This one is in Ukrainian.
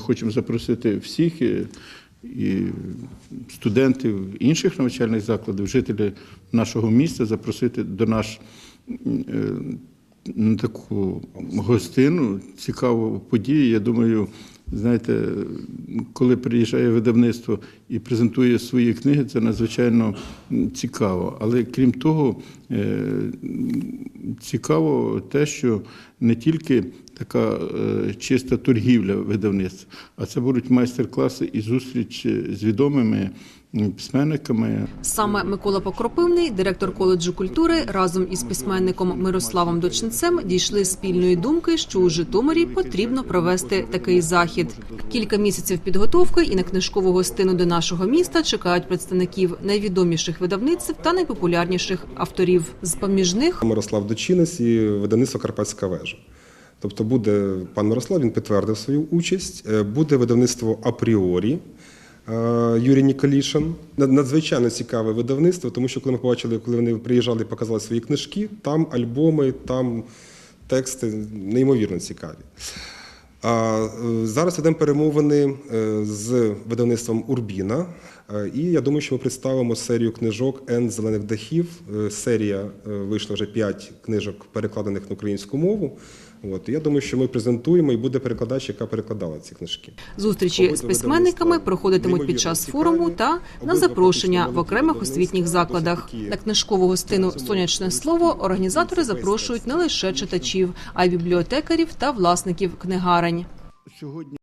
Хочемо запросити всіх е, і студентів інших навчальних закладів, жителів нашого міста, запросити до нас е, таку гостину, цікаву подію. Я думаю, знаєте, коли приїжджає видавництво і презентує свої книги, це надзвичайно цікаво. Але крім того, е, цікаво те, що не тільки така е, чиста торгівля видавництва, а це будуть майстер-класи і зустріч з відомими письменниками. Саме Микола Покропивний, директор коледжу культури, разом із письменником Мирославом Дочинцем дійшли спільної думки, що у Житомирі потрібно провести такий захід. Кілька місяців підготовки і на книжкову гостину до нашого міста чекають представників найвідоміших видавництв та найпопулярніших авторів. З поміж них Мирослав Дочинець і видавництво Карпатська вежа. Тобто буде пан Мирослав, він підтвердив свою участь. Е, Буде видавництво апріорі е, Юрій Ніколішин. Над- Надзвичайно цікаве видавництво, тому що коли ми побачили, коли вони приїжджали і показали свої книжки, там альбоми, там тексти неймовірно цікаві. А е, зараз ведемо перемовини е, з видавництвом Урбіна. Е, І я думаю, що ми представимо серію книжок Н зелених дахів. Серія вийшла вже 5 книжок, перекладених на українську мову. От я думаю, що ми презентуємо і буде перекладач, яка перекладала ці книжки. зустрічі з письменниками проходитимуть під час форуму та на запрошення в окремих освітніх закладах. На книжкову гостину Сонячне слово організатори запрошують не лише читачів, а й бібліотекарів та власників книгарень. Сьогодні